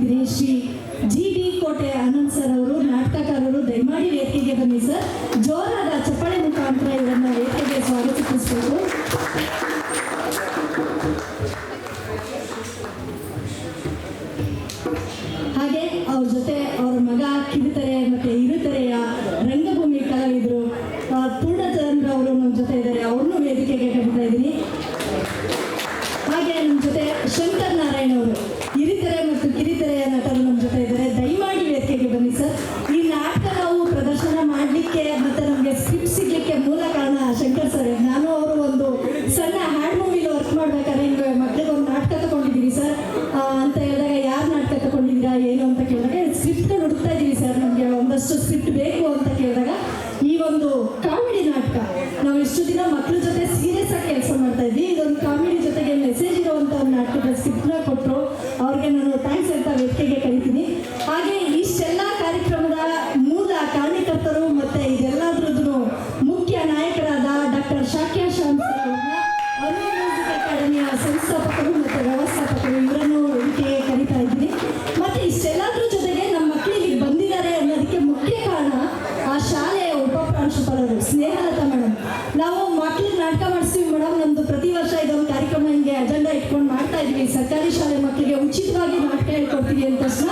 Shri G B ಕೋಟೆ Anand sir ಅವರು, ನಾಟಕಕಾರರು, ದಯಮಾಡಿ ವೇದಿಕೆಗೆ ಬನ್ನಿ ಸರ್. ಜೋರಾದ ಚಪ್ಪಾಳೆ ಮುಖಾಂತರ ಇವರನ್ನ ವೇದಿಕೆಗೆ ಸ್ವಾಗತಿಸಬೇಕು. ಹಾಗೆ ಅವ್ರ ಜೊತೆ ಅವ್ರ ಮಗ ಕಿರುತೆರೆ ಮತ್ತೆ ಇರುತೆರೆಯ ರಂಗಭೂಮಿ ಕಲಾವಿದರು ಪೂರ್ಣಚಂದ್ರ ಅವರು ನಮ್ಮ ಜೊತೆ ಇದ್ದಾರೆ. ಅವ್ರನ್ನೂ ವೇದಿಕೆಗೆ ಕರೀತಾ ಇದ್ದೀನಿ. ಹಾಗೆ ನಮ್ಮ ಜೊತೆ ಶಂಕರ್ ಹಿರಿತೆರೆ ಮತ್ತು ಕಿರಿತೆರೆಯ ನಟರು ನಮ್ಮ ಜೊತೆ ಇದ್ದಾರೆ. ದಯಮಾಡಿ ವೇದಿಕೆಗೆ ಬನ್ನಿ ಸರ್. ಈ ನಾಟಕ ನಾವು ಪ್ರದರ್ಶನ ಮಾಡಲಿಕ್ಕೆ ಮತ್ತೆ ನಮಗೆ ಸ್ಕ್ರಿಪ್ಟ್ ಸಿಗ್ಲಿಕ್ಕೆ ಮೂಲ ಕಾರಣ ಶಂಕರ್ ಸರ್. ನಾನು ಅವರು ಒಂದು ಸಣ್ಣ ಹ್ಯಾಂಡ್ ಮೂವಿಲಿ ವರ್ಕ್ ಮಾಡ್ಬೇಕಾದ್ರೆ ಹಿಂಗೆ ಮಕ್ಕಳಿಗೆ ಒಂದು ನಾಟಕ ತಗೊಂಡಿದ್ದೀವಿ ಸರ್. ಅಂತ ಹೇಳಿದಾಗ ಯಾರು ನಾಟಕ ತಗೊಂಡಿದ್ದೀರಾ, ಏನು ಅಂತ ಕೇಳಿದಾಗ ಸ್ಕ್ರಿಪ್ಟ್ ಹುಡುಕ್ತಾ ಇದ್ದೀವಿ ಸರ್. ನಮಗೆ ಒಂದಷ್ಟು ಸ್ಕ್ರಿಪ್ಟ್ ಬೇಕು ಅಂತ ಕೇಳಿದಾಗ ಈ ಒಂದು ಕಾಮಿಡಿ ನಾಟಕ. ನಾವು ಇಷ್ಟು ದಿನ ಮಕ್ಕಳ ಜೊತೆ ಸೀರಿಯಸ್ ಆಗಿ ನಾಟಕದ ಕೊಟ್ಟರು ಅವ್ರಿಗೆ ನಾನು ಥ್ಯಾಂಕ್ಸ್ ಅಂತ ವ್ಯಕ್ತಿಗೆ ಕರಿತೀನಿ. ಹಾಗೆ ಇಷ್ಟೆಲ್ಲ ಕಾರ್ಯಕ್ರಮದ ಮೂಲ ಕಾರ್ಯಕರ್ತರು ಮತ್ತೆ ಇದೆಲ್ಲದ್ರದ್ದು ಮುಖ್ಯ ನಾಯಕರಾದ ಡಾಕ್ಟರ್ ಶಾಕ್ಯ ಮ್ಯೂಸಿಕ್ ಅಕಾಡೆಮಿಯ ಸಂಸ್ಥಾಪಕರು ಮಾಡ್ತಾ ಸರ್ಕಾರಿ ಶಾಲೆ ಮಕ್ಕಳಿಗೆ ಉಚಿತವಾಗಿ ನಾಟಕ ಹೇಳ್ಕೊಡ್ತೀವಿ ಅಂದ ತಕ್ಷಣ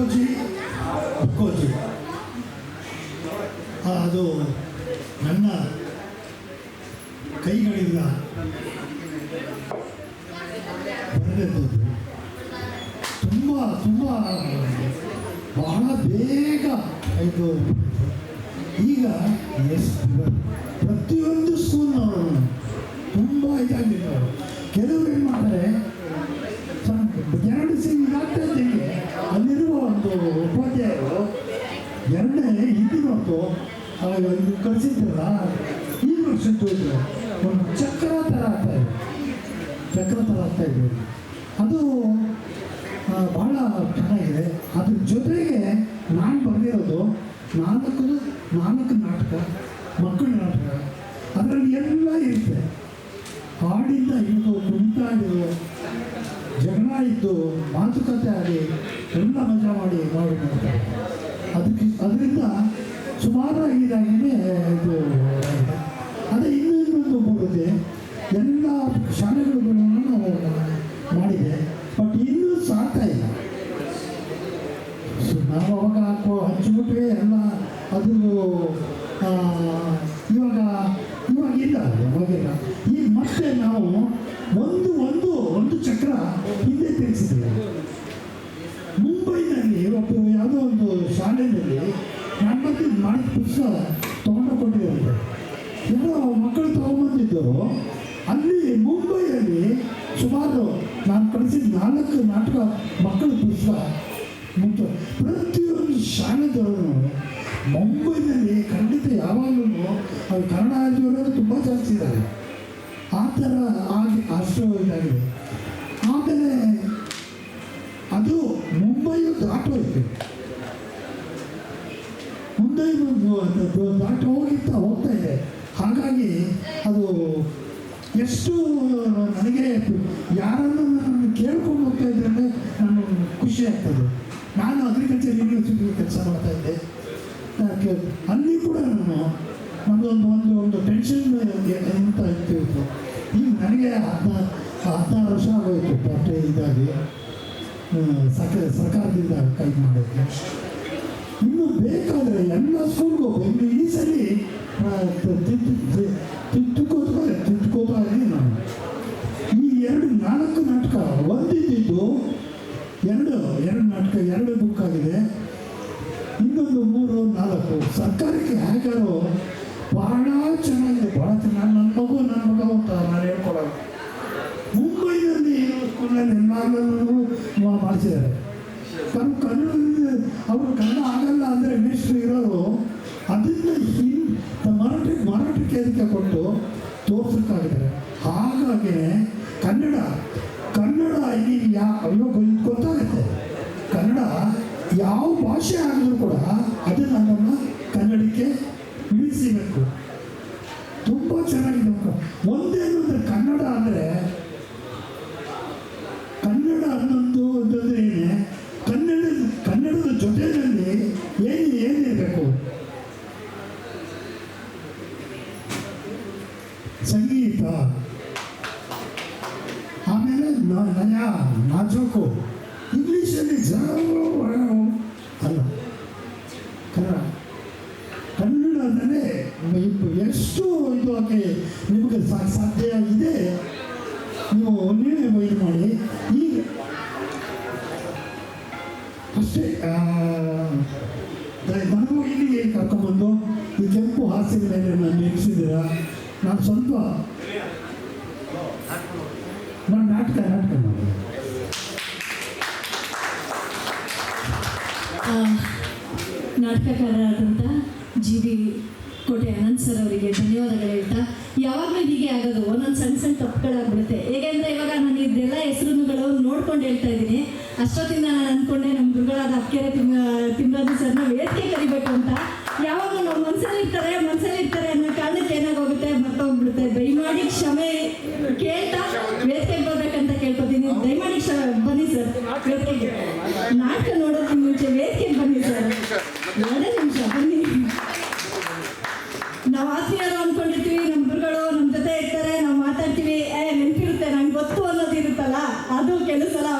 ತುಕ್ಕೋಜಿ ಆ, ಅದು ನನ್ನ ಕೈಗಳಿಂದ ಬರೆದದ್ದು ತುಂಬ ತುಂಬ ಬಹಳ ಬೇಗ ಆಯಿತು. ಈಗ ಎಷ್ಟು ಪ್ರತಿಯೊಂದು ಸ್ಕೂಲ್ನವರು ತುಂಬ ಇದಾಗಿದ್ದಾರೆ ಕೆಲವರು ಏನು ಮಾಡ್ತಾರೆ ಸ್ವಲ್ಪ ಎರಡು ಸಿಂಗ್ ಆಗ್ತಾ ಇದ್ದಂಗೆ ಅಲ್ಲಿರುವ ಒಂದು ಉಪಾಧ್ಯಾಯರು ಎರಡನೇ ಹಿಂದಿನೊತ್ತು ಇದು ಕಳಿಸಿದ್ರಲ್ಲ, ಈ ವರ್ಷ ಒಂದು ಚಕ್ರ ಥರ ಆಗ್ತಾ ಇದೆ. ಚಕ್ರ ಥರ ಆಗ್ತಾ ಇದೆ. ಅದು ಭಾಳ ಚೆನ್ನಾಗಿದೆ. ಅದ್ರ ಜೊತೆಗೆ ನಾನು ಬರೆದಿರೋದು ನಾಲ್ಕು ನಾಲ್ಕು ನಾಟಕ, ಮಕ್ಕಳ ನಾಟಕ. ಅದರಲ್ಲಿ ಎಲ್ಲ ಇರುತ್ತೆ. ಹಾಡಿಂದ ಹಿಡಿದು ಕುಣಿತಾಡಿದು ಜಗಳ ಇದ್ದು ಮಾತುಕತೆ ಆಗಿ ಎಲ್ಲ ಮಜಾ ಮಾಡಿ ಮಾಡಿ ಮಾಡ್ತಾರೆ. ಇದು. ಅದೇ ಇನ್ನೊಂದು ಬರುತ್ತೆ ಎಲ್ಲ ಶಾಲೆಗಳಿಗೂ ನಾವು ಮಾಡಿದೆ, ಬಟ್ ಇನ್ನೂ ಸಾಕ್ತಾ ಇಲ್ಲ ಅವಾಗ ಹಾಕೋ ಹಂಚಿಬಿಟ್ರೆ ಎಲ್ಲ ಅದು ಇವಾಗ ಇವಾಗ ಇಲ್ಲ ಈಗ ಮತ್ತೆ ನಾವು ಒಂದು ಒಂದು ಒಂದು ಚಕ್ರ ಹಿಂದೆ ತಿರುಗಿಸಿದ್ದೇವೆ ಮುಂಬೈನಲ್ಲಿ ಒಬ್ಬರು ಯಾವುದೋ ಒಂದು ಶಾಲೆಯಲ್ಲಿ ಮತ್ತೆ ಮಾಡಿದ ಪುಸ್ತಕ ತಗೊಂಬಂದಿದ್ದರು ಅಲ್ಲಿ ಮುಂಬೈಯಲ್ಲಿ ಸುಮಾರು ನಾನು ಕಳಿಸಿದ ನಾಲ್ಕು ನಾಟಕ ಮಕ್ಕಳ ಪುಸ್ತಕ ಮುಖ್ಯ ಪ್ರತಿಯೊಂದು ಶಾಲೆದವರು ಮುಂಬೈನಲ್ಲಿ ಖಂಡಿತ ಯಾವಾಗಲೂ ಅವ್ರು ಕನ್ನಡ ಆಗಿರೋದು ತುಂಬ ಜಾಸ್ತಿ ಇದ್ದಾರೆ. ಆ ಥರ ಆಗಿ ಅಷ್ಟು ಆಮೇಲೆ ಅದು ಮುಂಬೈಯು ದಾಟೋಯ್ತು ಮುಂದೆ ದಾಟ ಹೋಗಿತ್ತ ಹೋಗ್ತಾ ಇದೆ. ಹಾಗಾಗಿ ಎಷ್ಟು, ನನಗೆ ಯಾರನ್ನು ನಾನು ಕೇಳ್ಕೊಂಡು ಹೋಗ್ತಾ ಇದ್ದೇನೆ ನಾನು ಖುಷಿ ಆಗ್ತದೆ. ನಾನು ಅಗ್ರಿಕಲ್ಚರ್ ಯೂನಿವರ್ಸಿಟಿ ಕೆಲಸ ಮಾಡ್ತಾ ಇದ್ದೆ. ಅಲ್ಲಿ ಕೂಡ ನಾನು ನಮ್ಮದೊಂದು ಒಂದು ಒಂದು ಟೆನ್ಷನ್ ಅಂತ ಇರ್ತಿತ್ತು. ಈಗ ನನಗೆ ಹದಿನಾರು ಹದಿನಾರು ವರ್ಷ ಆಗೋಯ್ತು ಪಾಠ ಇದಾಗಿ. ಸಕ ಸರ್ಕಾರದಿಂದ ಕೈ ಮಾಡೋಕ್ಕೆ ಇನ್ನು ಬೇಕಾದರೆ ಎಲ್ಲ ಸ್ಕೂಲ್ಗೂ ಇನ್ನು ಈ ಸಲ ಮಾಡಿಸಿದ್ದಾರೆ ಕನ್ನಡ ಕನ್ನಡ ಅವರು ಕನ್ನಡ ಆಗಲ್ಲ ಅಂದರೆ ಮೇಷ್ಟ್ರು ಇರೋರು, ಅದನ್ನ ಹಿಂ ಮರಾಠಿ ಮರಾಠಕ್ಕೆ ಅದಕ್ಕೆ ಕೊಟ್ಟು ತೋರ್ಸಕ್ಕಾಗಿದ್ದಾರೆ ಹಾಗಾಗಿ ಕನ್ನಡ ಕನ್ನಡ ಇಲ್ಲಿ ಯಾ ಇವಾಗ ಗೊತ್ತಾಗುತ್ತೆ. ಕನ್ನಡ ಯಾವ ಭಾಷೆ ಆಗಿದ್ರು ಕೂಡ ಅದನ್ನು ನಮ್ಮ ಕನ್ನಡಕ್ಕೆ ಇಳಿಸಬೇಕು ತುಂಬ ಚೆನ್ನಾಗಿದೆ. ಒಂದೇನು ಅಂದರೆ ಕನ್ನಡ ಅಂದರೆ ಕನ್ನಡ ಅನ್ನೊಂದು ಅಂತಂದ್ರೆ ಏನೇ ಕನ್ನಡ ಕನ್ನಡದ ಜೊತೆಯಲ್ಲಿ ಏನು ಏನಿರಬೇಕು ಸಂಗೀತ ಆಮೇಲೆ ನ- ನಯ ನಾಜೂಕು ಇಂಗ್ಲೀಷಲ್ಲಿ ಜರ ಅಲ್ಲ ಕನ್ನಡ ಕನ್ನಡ ಅಂದರೆ ಇದು ನಿಮಗೆ ಸಾಧ್ಯ ಇದೆ. ನೀವು ನೀವೇ ಇದು ಮಾಡಿ? ಈಗ ಅಷ್ಟೇ ನನಗೂ ಇಲ್ಲಿಗೆ ಕರ್ಕೊಂಡ್ಬಂದು ಈ ಕೆಂಪು ಹಾಸ್ಯದ ಮೇಲೆ ನಾನು ನಿಲ್ಲಿಸಿದ್ದೀರಾ? ನಾನು ಸ್ವಲ್ಪ ನಾನು ನಾಟಕ ನಾಟಕ ಮಾಡಿ. ಜಿ ಬಿ ಕೋಟೆ ಅನಂತ್ ಸರ್ ಅವರಿಗೆ ಧನ್ಯವಾದಗಳು ಹೇಳ್ತಾ, ಯಾವಾಗಲೂ ಹೀಗೆ ಆಗೋದು, ಒಂದೊಂದು ಸಣ್ಣ ಸಣ್ಣ ತಪ್ಪುಗಳಾಗ್ಬಿಡುತ್ತೆ. ಹೇಗೆಂದ್ರೆ ಇವಾಗ ನಾನು ಇದೆಲ್ಲ ಹೆಸರುಗಳು ನೋಡ್ಕೊಂಡು ಹೇಳ್ತಾ ಇದ್ದೀನಿ. ಅಷ್ಟೊತ್ತಿಂದ ನಾನು ಅನ್ಕೊಂಡೆ ನಮ್ಮ ಗುರುಗಳಾದ ಅಕ್ಕೆರೆ ತಿಮ್ಮ ತಿಮ್ಮರಾಜು ಸರ್ನ ವೇದಿಕೆ ಕರಿಬೇಕು ಅಂತ. ಯಾವಾಗ ನಾವು ಮನ್ಸಲ್ಲಿ ಇರ್ತಾರೆ ಮನ್ಸಲ್ಲಿ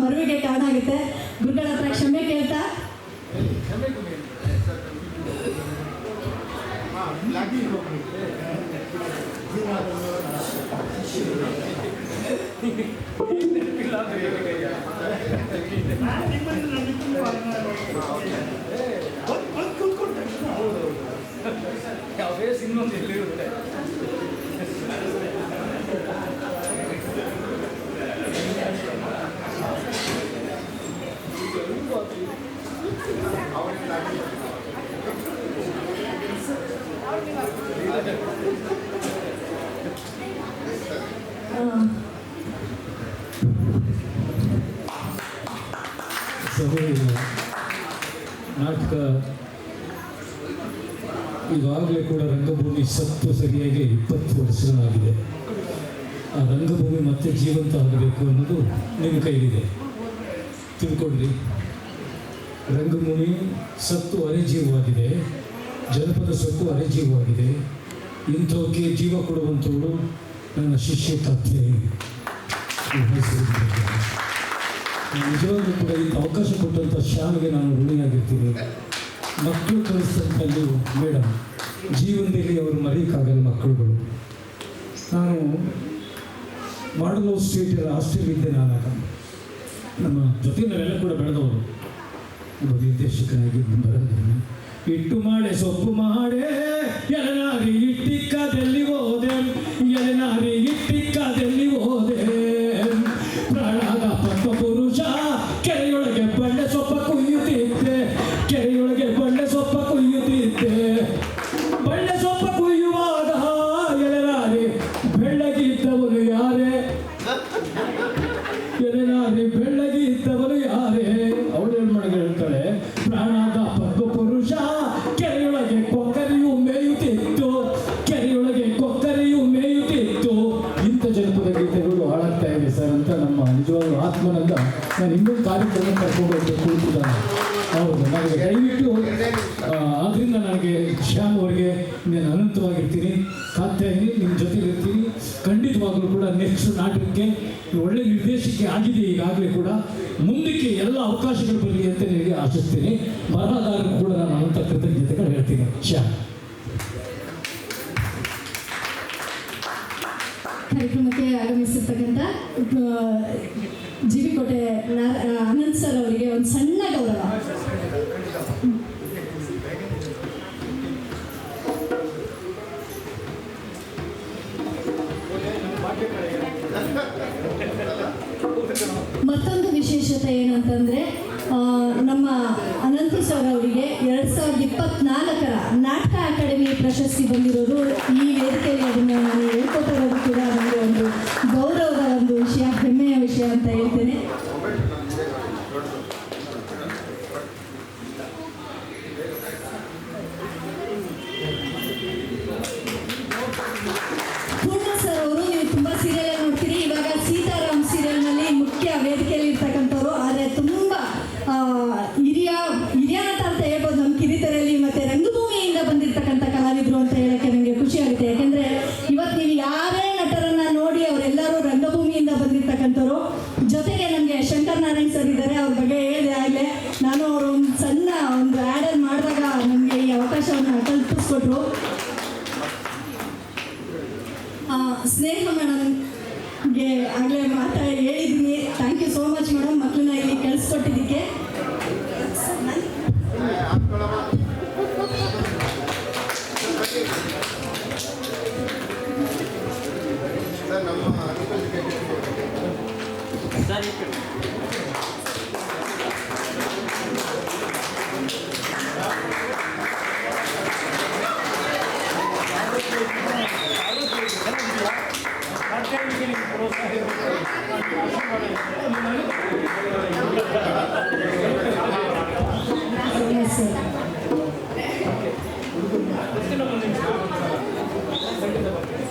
ಮರುವಿಗೆ ಕಾರಣ ಆಗುತ್ತೆ. ಗುರುಗಳ ಹತ್ರ ಕ್ಷಮೆ ಕೇಳ್ತಾ. ಯಾವುದೇ ಇನ್ನೊಂದು ಎಲ್ಲಿರುತ್ತೆ ನಾಟಕ ಈಗಾಗಲೇ ಕೂಡ ರಂಗಭೂಮಿ ಸತ್ತು ಸರಿಯಾಗಿ ಇಪ್ಪತ್ತು ವರ್ಷಗಳಾಗಿದೆ ಆ ರಂಗಭೂಮಿ ಮತ್ತೆ ಜೀವಂತ ಆಗಬೇಕು ಅನ್ನೋದು ನಿಮ್ಮ ಕೈಲಿದೆ. ತಿಳ್ಕೊಡ್ರಿ ರಂಗಭೂಮಿ ಸತ್ತು ಅರೆಜೀವವಾಗಿದೆ ಜನಪದ ಸತ್ತು ಅರೆಜೀವವಾಗಿದೆ ಇಂಥವಕ್ಕೆ ಜೀವ ಕೊಡುವಂಥವಳು ನನ್ನ ಶಿಷ್ಯ ಕಥೆ ನಿಜವಾಗ್ಲೂ ಕೂಡ ಇಂಥ ಅವಕಾಶ ಕೊಟ್ಟಂಥ ಶಾಲೆಗೆ ನಾನು ಋಣಿಯಾಗಿರ್ತೀನಿ. ಮಕ್ಕಳು ಕಲಿಸ್ತಂತಲ್ಲಿ ಮೇಡಮ್ ಜೀವನದಲ್ಲಿ ಅವರು ಮರೆಯೋಕ್ಕಾಗಲ್ಲ ಮಕ್ಕಳುಗಳು. ನಾನು ಮಾಡಲ್ ಸ್ಟೇಟ್ ಹಾಸ್ಟೆಲ್ ಇದ್ದೆ ನಾನಾಗ. ನಮ್ಮ ಜೊತೆ ನಾವೆಲ್ಲ ಕೂಡ ಬೆಳೆದವರು. ಒಬ್ಬ ಬರೋದಿಲ್ಲ ಇಟ್ಟು ಮಾಡೆ ಸೊಪ್ಪು ಮಾಡೆ ಎಲೆನಾರಿ ಇಟ್ಟಿಕ್ಕದಲ್ಲಿ ಹೋದೆ? ಎಲೆನಾರಿ ಇಟ್ಟಿಕ್ಕದಲ್ಲಿ ಹೋದೆ? ದಯವಿಟ್ಟು ಆದ್ದರಿಂದ ನನಗೆ ಶ್ಯಾಮ್ ಅವರಿಗೆ ನಾನು ಅನಂತವಾಗಿರ್ತೀನಿ. ಇದ್ದೀನಿ ನಿಮ್ಮ ಜೊತೆಗೆ ಇರ್ತೀನಿ ಖಂಡಿತವಾಗಲೂ ಕೂಡ ನೆಕ್ಸ್ಟ್ ನಾಟಕಕ್ಕೆ ಒಳ್ಳೆ ನಿರ್ದೇಶಕ್ಕೆ ಆಗಿದೆ ಈಗಾಗಲೇ ಕೂಡ. ಮುಂದಕ್ಕೆ ಎಲ್ಲ ಅವಕಾಶಗಳು ಬರಲಿ ಅಂತ ನಿಮಗೆ ಆಶಿಸ್ತೀನಿ. ಬರಹಗಾರರು ಕೂಡ ನಾನು ಅನಂತ ಕೃತಜ್ಞತೆಗಳು ಹೇಳ್ತೀನಿ. ಶ್ಯಾಮ್. ಕಾರ್ಯಕ್ರಮಕ್ಕೆ ಆಗಮಿಸಿರ್ತಕ್ಕಂಥ ಜೀವಿಕೋಟೆ ಅನಂತ್ ಸರ್ ಅವರಿಗೆ ಒಂದು ಸಣ್ಣ ಗೌರವ. ವಿಶೇಷತೆ ಏನಂತಂದರೆ ನಮ್ಮ ಅನಂತ ಸರ್ ಅವರಿಗೆ ಎರಡು ಸಾವಿರದ ಇಪ್ಪತ್ನಾಲ್ಕರ ನಾಟಕ ಅಕಾಡೆಮಿ ಪ್ರಶಸ್ತಿ ಬಂದಿರೋದು ಈ ವೇದಿಕೆಯಲ್ಲಿ ಅದನ್ನು ನಾನು ಹೇಳ್ಕೊತಿರೋದು ಕೂಡ ನನಗೆ ಒಂದು ಗೌರವದ ಒಂದು ವಿಷಯ, ಹೆಮ್ಮೆಯ ವಿಷಯ ಅಂತ ಹೇಳ್ತೇನೆ. ಪೂರ್ಣ ಸರ್ ಅವರು, ನೀವು ತುಂಬ ಸೀರಿಯಲ್ ನೋಡ್ತೀರಿ. ಇವಾಗ ಸೀತಾರಾಮ್ ಸೀರಿಯಲ್ನಲ್ಲಿ ಮುಖ್ಯ ವೇದಿಕೆಯಲ್ಲಿ ಇರ್ತಕ್ಕಂಥವ್ರು ಸ್ನೇಹ ಮೇಡಮ್ಗೆ ಆಗಲೇ ಮಾತಾ ಹೇಳಿದ್ದೀನಿ. Thank you so much madam ಮಕ್ಕಳನ್ನ ಇಲ್ಲಿ ಕಳಿಸ್ಕೊಟ್ಟಿದ್ದಕ್ಕೆ. ಸರ್